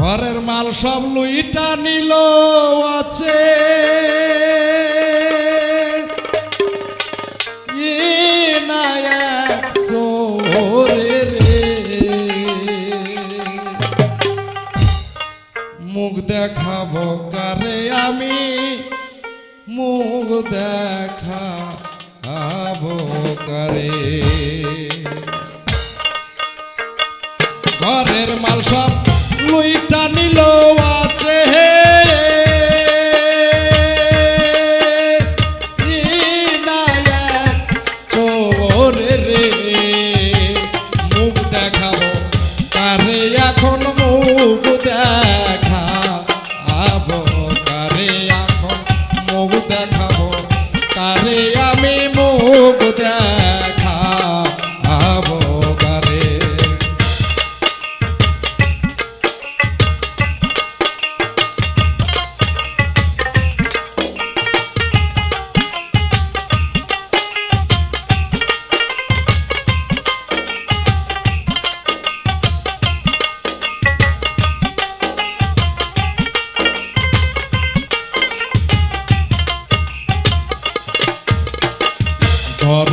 ঘরের মাল সব লুইটা নিল, আছে। মুখ দেখাবো কারে আমি, মুখ দেখাবো কারে। ঘরের মাল সব লুইটা নিল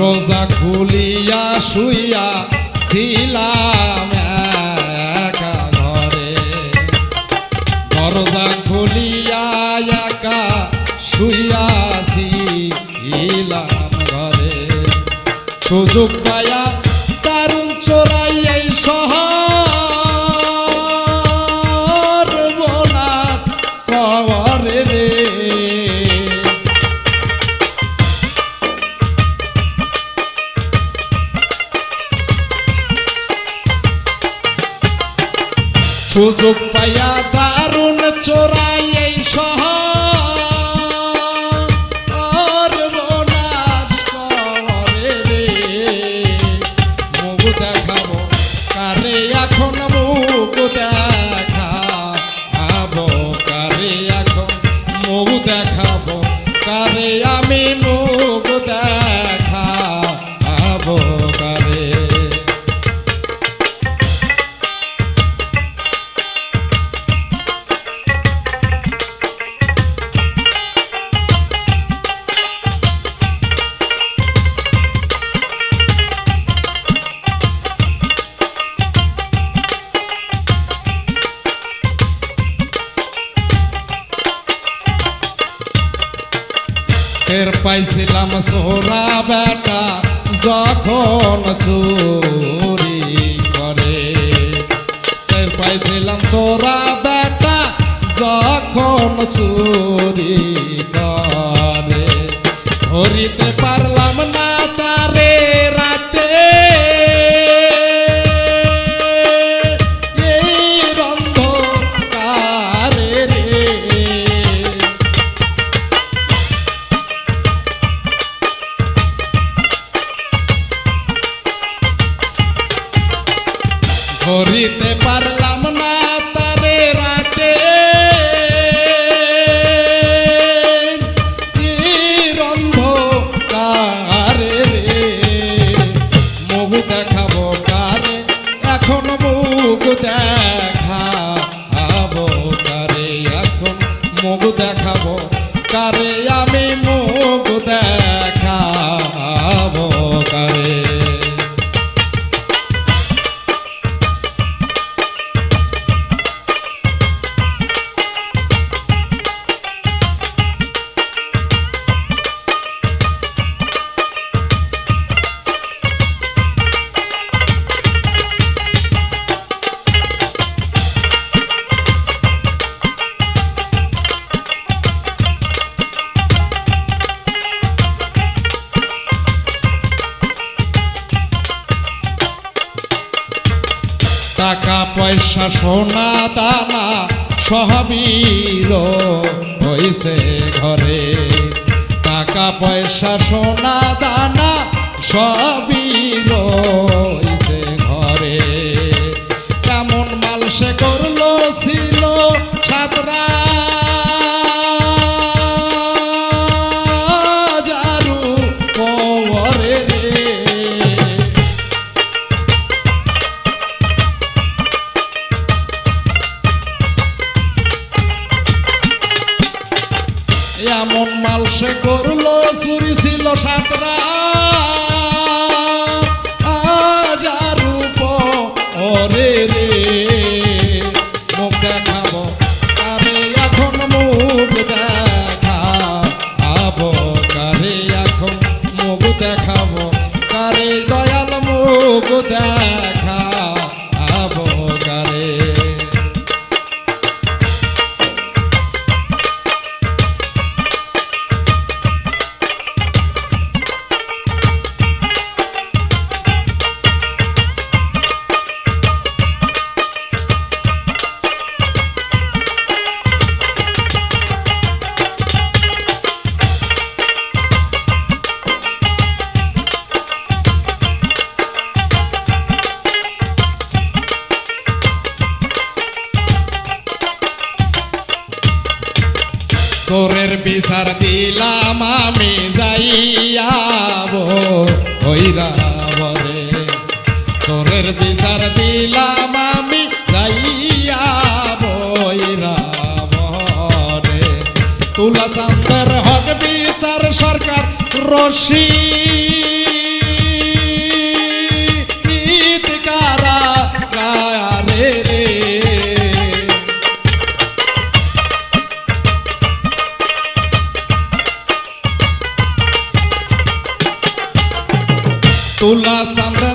দরজা খুলিয়া শুইয়া ছিলাম একা ঘরে। দরজা খুলিয়া একা শুইয়া ছিলাম ঘরে। সুযোগ পায়া সুযোগ পাইয়া দারুণ চোরাই টের পাইছিলাম সোরা বেটা, যখন চুরি করে। টের পাইছিলাম সোরা বেটা, যখন চুরি করে। ধরিতে পারলাম মুখ দেখাবো। কারে আমি মুখ দেখাবো পয়সা সোনা দানা সহবীর হয়েছে ঘরে। টাকা পয়সা সোনা দানা সবই হয়েছে ঘরে। কেমন মাল সে করল ছিল এমন মাল সে করল চুরি ছিল সাতরা। সোরের বিচার দিলাম আমি যাইয়াবো ওই রে সোরের বিচার দিলাম আমি যাইয়াবো রে তুলা চান্দের হক বিচার সরকার রশি তুলা চান্দের